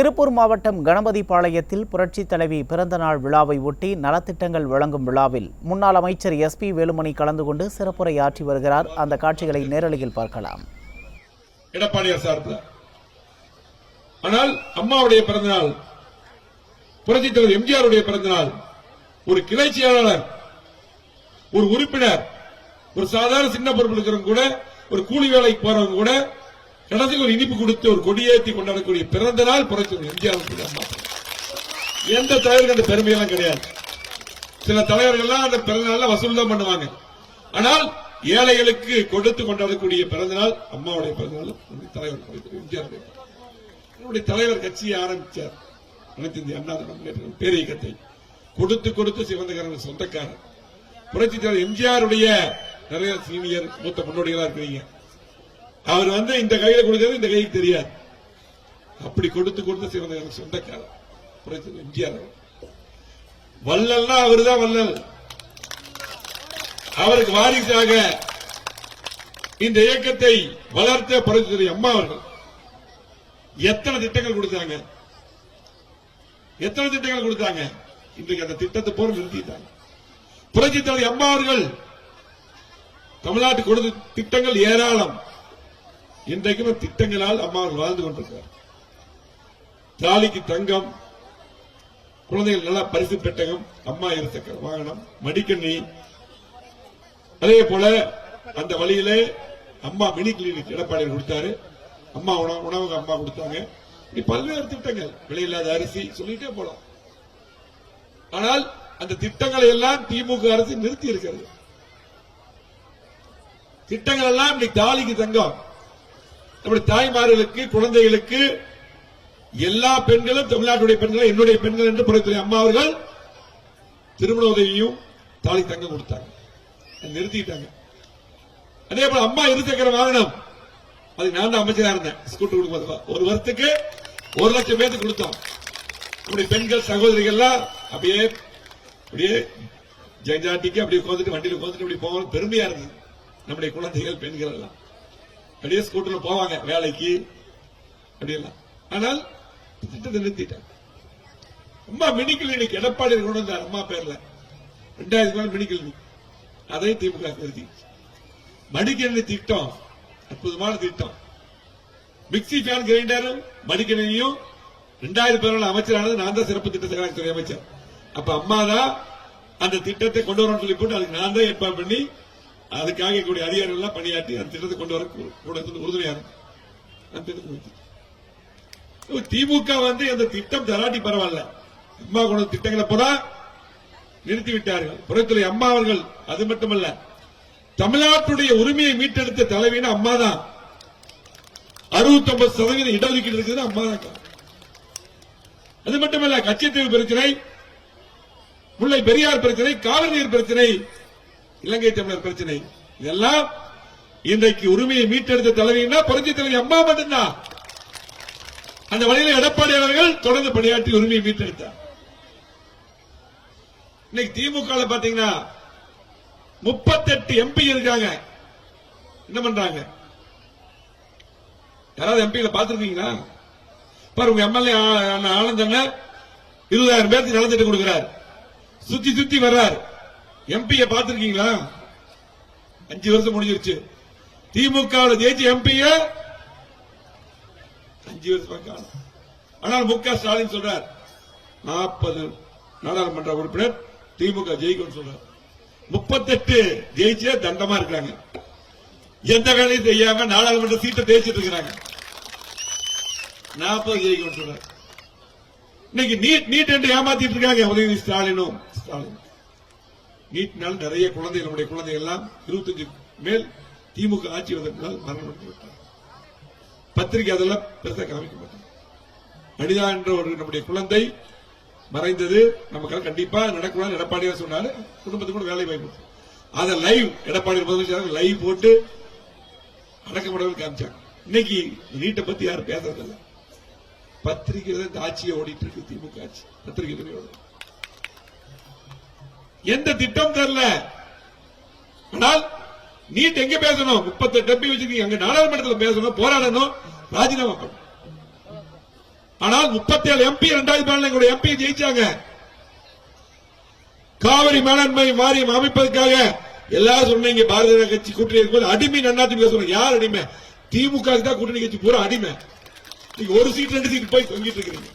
திருப்பூர் மாவட்டம் கணபதிபாளையத்தில் புரட்சித் தலைவி பிறந்தநாள் விழாவை ஒட்டி நலத்திட்டங்கள் வழங்கும் விழாவில் முன்னாள் அமைச்சர் எஸ் பி வேலுமணி கலந்து கொண்டு சிறப்புரை ஆற்றி வருகிறார். அந்த காட்சிகளை நேரலையில் பார்க்கலாம். எடப்பாடியார் சார்பில். ஆனால் அம்மாவுடைய பிறந்தநாள் புரட்சித் தலைவர் எம்ஜிஆருடைய பிறந்தநாள் ஒரு கிளை செயலாளர் ஒரு உறுப்பினர் ஒரு சாதாரண சின்ன பொறுப்பு இருக்கிறவங்க கூட ஒரு கூலி வேலைக்கு போறவங்க கூட கடைசிக்கு ஒரு இனிப்பு கொடுத்து ஒரு கொடியேற்றி கொண்டாடக்கூடிய பிறந்த நாள் புரட்சி தலைவர் எம்ஜிஆர் அம்மா எந்த தலைவருக்கு அந்த பெருமையெல்லாம் கிடையாது. சில தலைவர்கள்லாம் அந்த பிறந்த நாள்ல வசூல் தான் பண்ணுவாங்க. ஆனால் ஏழைகளுக்கு கொடுத்து கொண்டாடக்கூடிய பிறந்த நாள் அம்மாவுடைய பிறந்த நாள் தலைவர் புரட்சி எம்ஜிஆர் நம்முடைய தலைவர் கட்சியை ஆரம்பிச்சார். அனைத்து இந்திய அண்ணா முன்னேற்ற பேரியக்கத்தை. கொடுத்து கொடுத்து சிவந்தகரன் சொந்தக்காரர். புரட்சி தலைவர் எம்ஜிஆருடைய நிறைய சீனியர் மூத்த முன்னோடிகளா இருக்கிறீங்க. அவர் வந்து இந்த கையில கொடுக்கிறது இந்த கைக்கு தெரியாது. அப்படி கொடுத்து கொடுத்து சிவந்தகரன் சொந்தக்காரர். புரட்சி தலைவர் எம்ஜிஆர் அவர். தான் அவர்தான் வள்ளல். அவருக்கு வாரிசாக இந்த இயக்கத்தை வளர்த்த புரட்சி அம்மா அவர்கள். எத்தனை திட்டங்கள் கொடுத்தாங்க? எத்தனை திட்டங்கள் கொடுத்தாங்க? இன்றைக்கு அந்த திட்டத்தை போல நிறுத்திட்டாங்க. புரட்சி தலைவர் அம்மா அவர்கள் தமிழ்நாட்டுக்கு கொடுத்த திட்டங்கள் ஏராளம். இன்றைக்குமே திட்டங்களால் அம்மா வாழ்ந்து கொண்டிருக்கிறார். தாலிக்கு தங்கம் குழந்தைகள் நல்லா பரிசு பெட்டகம் அம்மா இருசக்கர வாகனம் மடிக்கண்ணி. அதே போல அந்த வழியிலே அம்மா மினி கிளினிக் எடப்பாடியில் கொடுத்தாரு. அம்மா உணவு உணவுக்கு அம்மா கொடுத்தாங்க. இப்படி பல்வேறு திட்டங்கள். விலையில்லாத அரிசி சொல்லிட்டே போலாம். ஆனால் அந்த திட்டங்களை எல்லாம் திமுக அரசு நிறுத்தி இருக்கிறது திட்டங்கள் எல்லாம் இன்னைக்கு தாலிக்கு தங்கம். நம்முடைய தாய்மார்களுக்கு குழந்தைகளுக்கு எல்லா பெண்களும் தமிழ்நாட்டுடைய பெண்கள் என்னுடைய பெண்கள் என்று புறத்துறை அம்மா அவர்கள் திருமண உதவியும் தாலி தங்க கொடுத்தாங்க. நிறுத்திட்டாங்க. அதே போல அம்மா இருசக்கர வாகனம் அதுக்கு நான் தான் அமைச்சரா இருந்தேன். ஸ்கூட்டர் கொடுக்கும்போது ஒரு வருத்துக்கு ஒரு லட்சம் பேருக்கு கொடுத்தோம். நம்முடைய பெண்கள் சகோதரிகள் எல்லாம் அப்படியே அப்படியே ஜெயஜாட்டிக்கு அப்படியே உட்காந்துட்டு வண்டியில உட்காந்துட்டு அப்படி போகணும். பெருமையா இருந்தது. நம்முடைய குழந்தைகள் பெண்கள் எல்லாம். அப்படியே ஸ்கூட்டர்ல போவாங்க வேலைக்கு. அப்படியெல்லாம். ஆனால் திட்டத்தை நிறுத்திட்டாங்க. அம்மா மினி கிளினிக் எடப்பாடி கொண்டு வந்தார் அம்மா பேர்ல. ரெண்டாயிரத்தி நாள் மினி கிளினிக் அதை திமுக நிறுத்தி. மடிக்கணினி திட்டம் அற்புதமான திட்டம். மிக்சி ஃபேன் கிரைண்டரும் மடிக்கணினியும் ரெண்டாயிரத்தி பதினாலு அமைச்சரானது நான் தான் சிறப்பு திட்ட செயலாளர் அமைச்சர். அப்ப அம்மா தான் அந்த திட்டத்தை கொண்டு வரணும்னு சொல்லி போட்டு அதுக்கு நான் தான் ஏற்பாடு பண்ணி அதுக்காக எங்களுடைய அதிகாரிகள் எல்லாம் பணியாற்றி அந்த திட்டத்தை கொண்டு வர கூட இருந்து உறுதுணையா அந்த திட்டத்தை திமுக வந்து அந்த திட்டம் தராட்டி பரவாயில்ல. அம்மா கொண்ட திட்டங்களை போதா நிறுத்தி விட்டார்கள். புறத்துறை அம்மா அவர்கள் அது மட்டுமல்ல தமிழ்நாட்டுடைய உரிமையை மீட்டெடுத்த தலைவினா அம்மா தான் அறுபத்தி ஒன்பது சதவீதம் இடஒதுக்கீடு இருக்குது அம்மா தான் அது மட்டுமல்ல கச்சத்தீவு பிரச்சனை முல்லை பெரியார் பிரச்சனை காவிரி நீர் பிரச்சனை இலங்கை தமிழர் பிரச்சனை. இதெல்லாம் இன்றைக்கு உரிமையை மீட்டெடுத்த தலைவினா புரட்சி தலைவி அம்மா மட்டும்தான். அந்த வழியில எடப்பாடி அவர்கள் தொடர்ந்து பணியாற்றி உரிமையை மீட்டெடுத்தார். இன்னைக்கு திமுக பாத்தீங்கன்னா முப்பத்தெட்டு எம்பி இருக்காங்க. என்ன பண்றாங்க? யாராவது எம்பிகளை பார்த்திருக்கீங்களா? பாரு உங்க எம்எல்ஏ ஆனந்த் இருபதாயிரம் பேருக்கு நலத்திட்டு கொடுக்கிறார். சுத்தி சுத்தி வர்றார். எம்பிய பார்த்திருக்கீங்களா? அஞ்சு வருஷம் முடிஞ்சிருச்சு. திமுக ஜெயிச்சு ஜெயிச்ச எம்பிய அஞ்சு வருஷம் ஆனால் மு க ஸ்டாலின் சொல்றார் நாற்பது நாடாளுமன்ற உறுப்பினர் திமுக ஜெயிக்கும் சொல்றார். முப்பத்தெட்டு ஜெயிச்சே தண்டமா இருக்கிறாங்க. எந்த வேலையும் செய்யாம நாடாளுமன்ற சீட்டை தேய்ச்சிட்டு இருக்கிறாங்க. நாற்பது ஜெயிக்கும் சொல்றார். இன்னைக்கு நீட் நீட் என்று ஏமாத்திட்டு இருக்காங்க உதயநிதி ஸ்டாலினும் ஸ்டாலின். நீட்டினால் நிறைய குழந்தைகள் நம்முடைய குழந்தைகள் எல்லாம் இருபத்தஞ்சு மேல் திமுக ஆட்சி வந்ததுனால் மரணம் விட்டார். பத்திரிகை அதெல்லாம் பெருசாக காமிக்க மாட்டாங்க. அனிதா என்ற ஒரு நம்முடைய குழந்தை மறைந்தது. நமக்கு கண்டிப்பா நடக்கூடாது எடப்பாடியார் சொன்னாரு. குடும்பத்துக்கு கூட வேலை வாய்ப்பு அதை லைவ் எடப்பாடி முதலமைச்சர் லைவ் போட்டு அடக்கப்படவில் காமிச்சாங்க. இன்னைக்கு நீட்டை பத்தி யாரும் பேசுறதில்லை. பத்திரிகை ஆட்சியை ஓடிட்டு இருக்கு திமுக ஆட்சி. பத்திரிகை துறையோட எந்த திட்டம் தரல ஆனால் நீட் எங்க பேசணும்? முப்பத்தெட்டு டப்பி வச்சிருக்கீங்க. அங்க நாடாளுமன்றத்தில் பேசணும் போராடணும் ராஜினாமா பண்ணும் ஆனால் 37 எம்பி இரண்டாயிரத்தி பதினாலு எங்களுடைய எம்பி ஜெயிச்சாங்க. காவிரி மேலாண்மை வாரியம் அமைப்பதற்காக எல்லாரும் சொன்னீங்க பாரதிய ஜனதா கட்சி கூட்டணி இருக்கும்போது அடிமை அதிமுக பேசணும் யார் அடிமை? திமுக தான் கூட்டணி கட்சி பூரா அடிமை. நீங்க ஒரு சீட் ரெண்டு சீட் போய் தொங்கிட்டு இருக்கிறீங்க.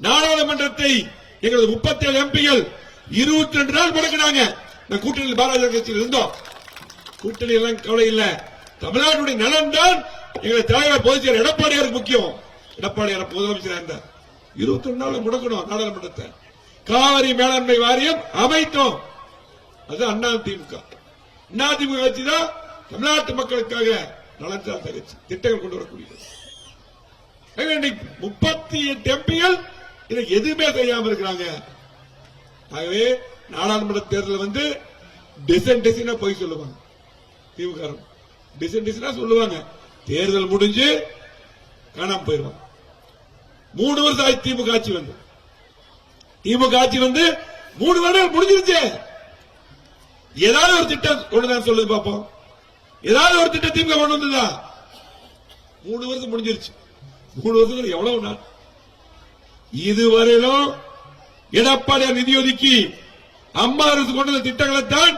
நாடாளுமன்றத்தை எங்களது 37 எம்பிகள் இருபத்தி ரெண்டு நாள் முடக்கினாங்க. நான் கூட்டணியில் பாரதிய கட்சியில் இருந்தோம். கூட்டணி எல்லாம் கவலை இல்ல. தமிழ்நாட்டுடைய நலன் தான் எங்களை தலைவர் பொதுச் செயலர் எடப்பாடியாருக்கு முக்கியம். எடப்பாடியார் முதலமைச்சராக இருந்தார். இருபத்தி ரெண்டு நாள் முடக்கணும் நாடாளுமன்றத்தை. காவிரி மேலாண்மை வாரியம் அமைத்தோம். அது அண்ணா திமுக. அண்ணா திமுக கட்சி தான் தமிழ்நாட்டு மக்களுக்காக நலன் சார்ந்த கட்சி திட்டங்கள் கொண்டு வரக்கூடியது. முப்பத்தி எட்டு எம்பிகள் எதுவுமே செய்யாம இருக்கிறாங்க. ஆகவே நாடாளுமன்ற தேர்தல் வந்து டிசன் டிசைனா போய் சொல்லுவாங்க. திமுக டிசன் டிசைனா சொல்லுவாங்க. தேர்தல் முடிஞ்சு காணாம போயிருவாங்க. மூணு வருஷம் ஆச்சு திமுக ஆட்சி வந்து. திமுக ஆட்சி வந்து மூணு வருடம் முடிஞ்சிருச்சு. ஏதாவது ஒரு திட்டம் கொண்டுதான் சொல்லுது பார்ப்போம் ஏதாவது ஒரு திட்டம் திமுக கொண்டு வந்ததா? மூணு வருஷம் முடிஞ்சிருச்சு. மூணு வருஷத்துக்கு எவ்வளவு நாள்? இதுவரையிலும் எடப்பாடியார் நிதி ஒதுக்கி அம்மா அரசு கொண்ட திட்டங்களை தான்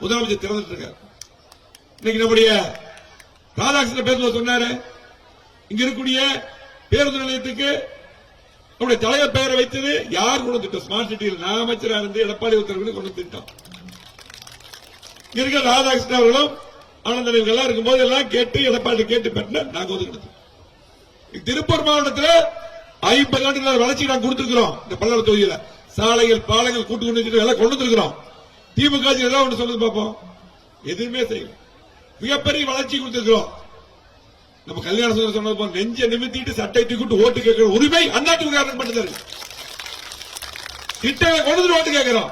முதலமைச்சர் திறந்துட்டு இருக்கார் இன்னைக்கு நம்முடைய ராதாகிருஷ்ணன் பேசும்போது சொன்னாரு இங்க இருக்கக்கூடிய பேருந்து நிலையத்துக்கு நம்முடைய தலைவர் பெயரை வைத்தது யார் கொண்டு திட்டம்? ஸ்மார்ட் சிட்டியில் நான் அமைச்சராக இருந்து எடப்பாடி உத்தரவு கொண்டு திட்டம். இருக்கிற ராதாகிருஷ்ணன் அவர்களும் ஆனந்தன் இவங்க எல்லாம் இருக்கும்போது எல்லாம் கேட்டு எடப்பாடி கேட்டு பெற்ற நாங்க ஒதுக்கிடுது திருப்பூர் மாவட்டத்தில் ஐம்பது ஆண்டு வளர்ச்சி நாங்க கொடுத்திருக்கிறோம் இந்த பல்லவர் தொகுதியில. சாலைகள் பாலங்கள் கூட்டு கொண்டு எல்லாம் கொண்டு வந்திருக்கிறோம் திமுக ஒன்று சொல்றது பார்ப்போம் எதுவுமே செய்யல. மிகப்பெரிய வளர்ச்சி கொடுத்திருக்கிறோம். நம்ம கல்யாண சுந்தரம் சொன்னது போல நெஞ்ச நிமித்திட்டு சட்டை தூக்கிட்டு ஓட்டு கேட்கிற உரிமை அண்ணாட்டுக்காரன் திமுக மட்டும் இருக்கு திட்டங்களை கொண்டு ஓட்டு கேட்கிறோம்.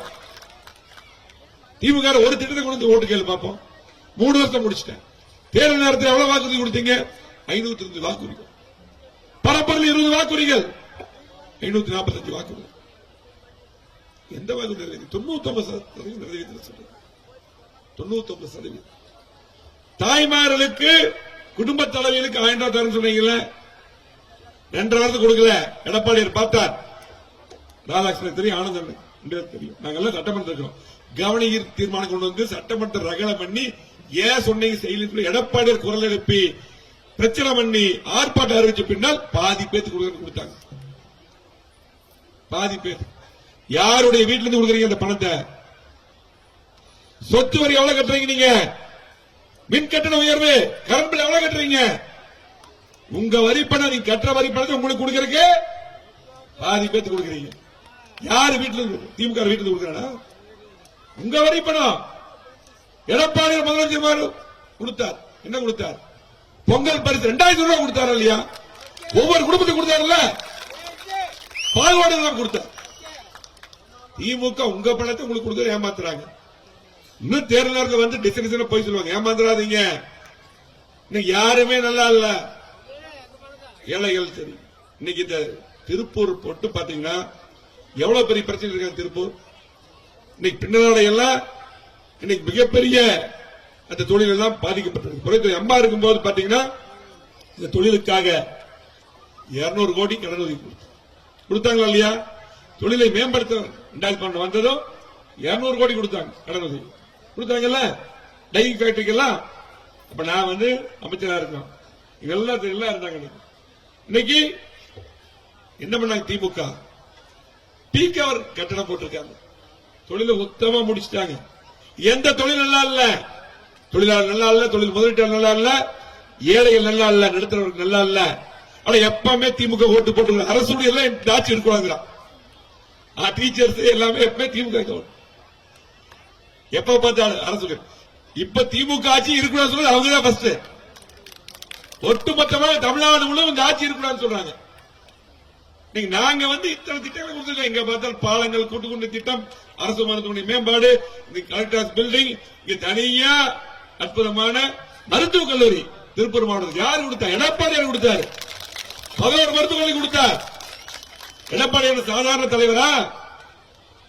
திமுக ஒரு திட்டத்தை கொண்டு வந்து ஓட்டு கேள்வி பார்ப்போம் மூணு வருஷம் முடிச்சிட்டேன். தேர்தல் நேரத்தில் எவ்வளவு வாக்குறுதி கொடுத்தீங்க? ஐநூத்தி ரெண்டு வாக்குறுதி. பரப்பரில் இருபது வாக்குறுதிகள். ஐநூத்தி நாற்பத்தஞ்சு வாக்குறுதி. எந்த வாக்குறுதி நிறைவேறி தொண்ணூத்தி ஒன்பது சதவீதம் நிறைவேற்றி சொல்றது தொண்ணூத்தி ஒன்பது சதவீதம். தாய்மார்களுக்கு குடும்ப தலைவர்களுக்கு ஆயிரம் ரூபாய் சொன்னீங்கல்ல? ரெண்டரை வாரத்துக்கு கொடுக்கல. எடப்பாடி பார்த்தார். ராதாகிருஷ்ணன் தெரியும் ஆனந்தன் ரெண்டு பேருக்கு தெரியும் நாங்கெல்லாம் சட்டமன்றம் இருக்கிறோம். கவனியர் தீர்மானம் கொண்டு வந்து சட்டமன்ற ரகலை பண்ணி ஏன் சொன்னீங்க செய்யலன்னு சொல்லி எடப்பாடியார் குரல் எழுப்பி பிரச்சனை பண்ணி ஆர்ப்பாட்டம் அறிவிச்ச பின்னால் பாதி பேத்துக்கு கொடுத்தாங்க. பாதி பேர். யாருடைய வீட்டுல இருந்து கொடுக்குறீங்க அந்த பணத்தை? சொத்து வரி எவ்வளவு கட்டுறீங்க நீங்க? மின் கட்டண உயர்வு கரண்ட் பில் எவ்வளவு கட்டுறீங்க? உங்க வரி பணம் நீங்க கட்டுற வரி பணத்தை உங்களுக்கு கொடுக்கறதுக்கு பாதி பேத்து கொடுக்குறீங்க. யாரு வீட்டுல இருந்து திமுக வீட்டுல கொடுக்கறா உங்க வரி பணம். எடப்பாடி முதலமைச்சர் கொடுத்தார். என்ன கொடுத்தார்? பொங்கல் பரிசு ரெண்டாயிரத்தி ரூபாய் கொடுத்தாரு இல்லையா? ஒவ்வொரு குடும்பத்துக்கு கொடுத்தாருல்ல? பால்வாடு எல்லாம் கொடுத்தார். திமுக உங்க பணத்தை உங்களுக்கு கொடுக்க ஏமாத்துறாங்க. இன்னும் தேர்தல் நேரத்தில் வந்து டிசைன் டிசைனா போய் சொல்லுவாங்க. ஏமாந்துடாதீங்க இன்னைக்கு யாருமே நல்லா இல்ல. ஏழைகள் சரி. இன்னைக்கு இந்த திருப்பூர் பொட்டு பாத்தீங்கன்னா எவ்வளவு பெரிய பிரச்சனை இருக்காங்க திருப்பூர்? இன்னைக்கு பின்னலாடை எல்லாம் இன்னைக்கு மிகப்பெரிய அந்த தொழில் எல்லாம் பாதிக்கப்பட்டிருக்கு குறைத்துறை அம்மா இருக்கும்போது பாத்தீங்கன்னா இந்த தொழிலுக்காக 200 கோடி கடன் ஒதுக்கி கொடுத்தாங்க. கொடுத்தாங்களா இல்லையா? தொழிலை மேம்படுத்த ரெண்டாயிரத்தி பன்னெண்டு வந்ததும் 200 கோடி கொடுத்தாங்க கடன் உதவி கொடுத்தாங்கல்ல? டைரி ஃபேக்டரிக்கு எல்லாம் அப்ப நான் வந்து அமைச்சராக இருக்கோம் இவெல்லாம் எல்லாம் இருந்தாங்க இன்னைக்கு. என்ன பண்ணாங்க திமுக? பீக் அவர் கட்டணம் போட்டிருக்காங்க. தொழிலை உத்தமா முடிச்சிட்டாங்க. எந்த தொழில் நல்லா இல்லை? தொழிலாளர் நல்லா இல்ல தொழில் முதலீட்டாளர் நல்லா இல்ல ஏழைகள் நல்லா இல்ல நடுத்தரவர்கள் நல்லா இல்ல ஆனா எப்பவுமே திமுக ஓட்டு போட்டு அரசு எல்லாம் ஆட்சி எடுக்கிறாங்க டீச்சர்ஸ் எல்லாமே எப்பவுமே திமுக எப்ப பார்த்தாலும் அரசு இப்ப திமுக ஆட்சி இருக்கணும்னு சொல்றது அவங்க தான் ஃபர்ஸ்ட் ஒட்டுமொத்தமாக தமிழ்நாடு முழுவதும் இந்த ஆட்சி இருக்கணும்னு சொல்றாங்க. நீங்க நாங்க வந்து இத்தனை திட்டங்களை கொடுத்துருக்கோம். எங்க பார்த்தால் பாலங்கள் கூட்டுக்குண்டு திட்டம் அரசு மருத்துவமனை மேம்பாடு இந்த கலெக்டர்ஸ் பில்டிங் இங்க தனியா அற்புதமான மருத்துவக் கல்லூரி. திருப்பூர் மாவட்டத்தில் யார் கொடுத்தா எடப்பாடியார் கொடுத்தாரு. பதினோரு மருத்துவமனை கல்லூரி கொடுத்தார். எடப்பாடியார் சாதாரண தலைவரா?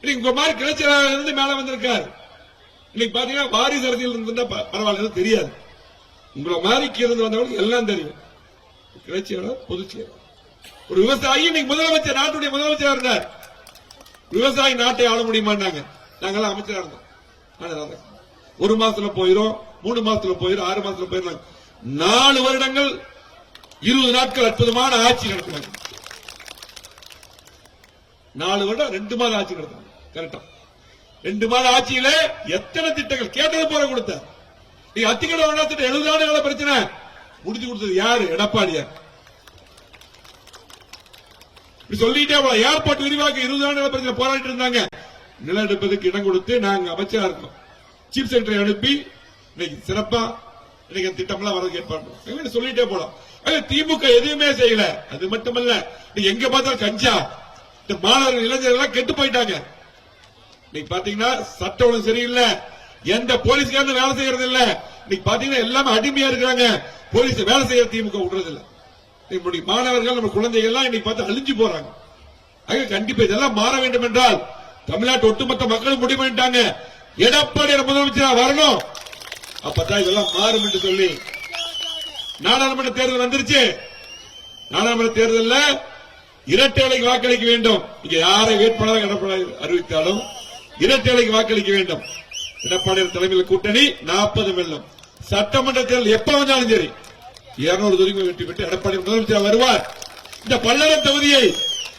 இன்னைக்கு உங்க மாதிரி கிளச்சலாக இருந்து மேல வந்திருக்கார். இன்னைக்கு பாத்தீங்கன்னா வாரிசு அரசியல் இருந்தா பரவாயில்ல தெரியாது. உங்களை மாதிரி கீழே இருந்து வந்தவங்களுக்கு எல்லாம் தெரியும். கிளர்ச்சியோட பொதுச் ஒரு விவசாயி இன்னைக்கு முதலமைச்சர் நாட்டுடைய முதலமைச்சரா இருந்தார். விவசாயி நாட்டை ஆள முடியுமான்னாங்க. நாங்கெல்லாம் அமைச்சரா இருந்தோம். ஒரு மாசத்துல போயிரும். மூணு மாசத்துல போயிரும் ஆறு மாசத்துல போயிரும் நாலு வருடங்கள் இருபது நாட்கள் அற்புதமான ஆட்சி நடத்தினாங்க. நாலு வருடம் ரெண்டு மாதம் ஆட்சி நடத்தினாங்க. கரெக்டா ரெண்டு மாத ஆட்சியில எத்தனை திட்டங்கள்? கேட்டது போல கொடுத்த. நீ அத்திக்கட திட்டம் எழுபது ஆண்டுகள பிரச்சனை. முடிச்சு கொடுத்தது யாரு? எடப்பாடியார். சொல்லிட்டே போல ஏர்போர்ட் விரிவாக்க இருபது ஆண்டுகள பிரச்சனை போராடிட்டு இருந்தாங்க. நில எடுப்பதற்கு இடம் கொடுத்து நாங்க அமைச்சரா இருக்கோம். சீப் செக்ரட்டரி அனுப்பி இன்னைக்கு சிறப்பா இன்னைக்கு அந்த திட்டம்லாம் வரதுக்கு ஏற்பாடு சொல்லிட்டே போலாம். ஆக திமுக எதுவுமே செய்யல. அது மட்டுமல்ல நீ எங்க பார்த்தாலும் கஞ்சா. இந்த மாணவர்கள் இளைஞர்கள் கெட்டு போயிட்டாங்க. இன்னைக்கு பாத்தீங்கன்னா சட்ட ஒழுங்கு சரியில்லை. எந்த போலீஸ்காரனும் வேலை செய்யறது இல்ல இன்னைக்கு பாத்தீங்கன்னா எல்லாமே அடிமையா இருக்கிறாங்க. போலீஸ் வேலை செய்யற திமுக விடுறது இல்ல நம்முடைய மாணவர்கள் நம்ம குழந்தைகள் எல்லாம் இன்னைக்கு பார்த்து அழிஞ்சு போறாங்க. ஆக கண்டிப்பா இதெல்லாம் மாற வேண்டும் என்றால் தமிழ்நாட்டு ஒட்டுமொத்த மக்களும் முடிவு பண்ணிட்டாங்க. எடப்பாடி முதலமைச்சரா வரணும். அப்பதான் இதெல்லாம் மாறும் என்று சொல்லி நாடாளுமன்ற தேர்தல் வந்துருச்சு. நாடாளுமன்ற தேர்தல்ல இரட்டை இலைக்கு வாக்களிக்க வேண்டும். இங்க யாரை வேட்பாளராக எடப்பாடி அறிவித்தாலும் இரட்டை இலைக்கு வாக்களிக்க வேண்டும். எடப்பாடியார் தலைமையில் கூட்டணி நாற்பது வெள்ளம் சட்டமன்ற தேர்தல் எப்ப வந்தாலும் சரி இருநூறு தொகுதி வெற்றி பெற்று எடப்பாடி முதலமைச்சர் வருவார். இந்த பல்லடம் தொகுதியை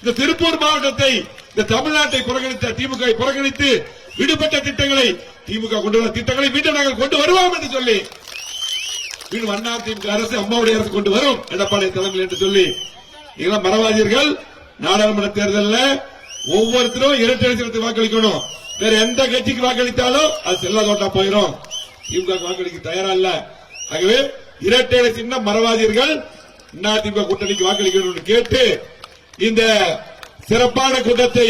இந்த திருப்பூர் மாவட்டத்தை இந்த தமிழ்நாட்டை புறக்கணித்த திமுக புறக்கணித்து விடுபட்ட திட்டங்களை திமுக கொண்டு வர திட்டங்களை மீண்டும் நாங்கள் கொண்டு வருவோம் என்று சொல்லி மீண்டும் அண்ணா திமுக அரசு அம்மாவுடைய அரசு கொண்டு வரும் எடப்பாடி தலைமையில் என்று சொல்லி இதெல்லாம் மறவாதீர்கள். நாடாளுமன்ற தேர்தலில் ஒவ்வொருத்தரும் இரட்டை லட்சத்துக்கு வாக்களிக்கணும். வேற எந்த கட்சிக்கு வாக்களித்தாலும் அது செல்ல தோட்டா போயிடும் திமுக வாக்களிக்க தயாரா இல்ல. ஆகவே இரட்டை லட்சம் சின்னம் மறவாதீர்கள். அண்ணா கூட்டணிக்கு வாக்களிக்கணும்னு கேட்டு இந்த சிறப்பான கூட்டத்தை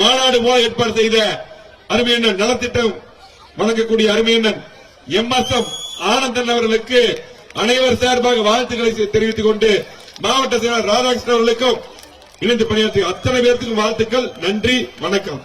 மாநாடு போல ஏற்பாடு செய்த அருமையண்ணன் நலத்திட்டம் வழங்கக்கூடிய அருமையண்ணன் எம் எஸ் எம் ஆனந்தன் அவர்களுக்கு அனைவர் சார்பாக வாழ்த்துக்களை தெரிவித்துக் கொண்டு மாவட்ட செயலர் ராதாகிருஷ்ணன் அவர்களுக்கும் இணைந்து பணியாற்றிய அத்தனை பேருக்கும் வாழ்த்துக்கள் நன்றி வணக்கம்.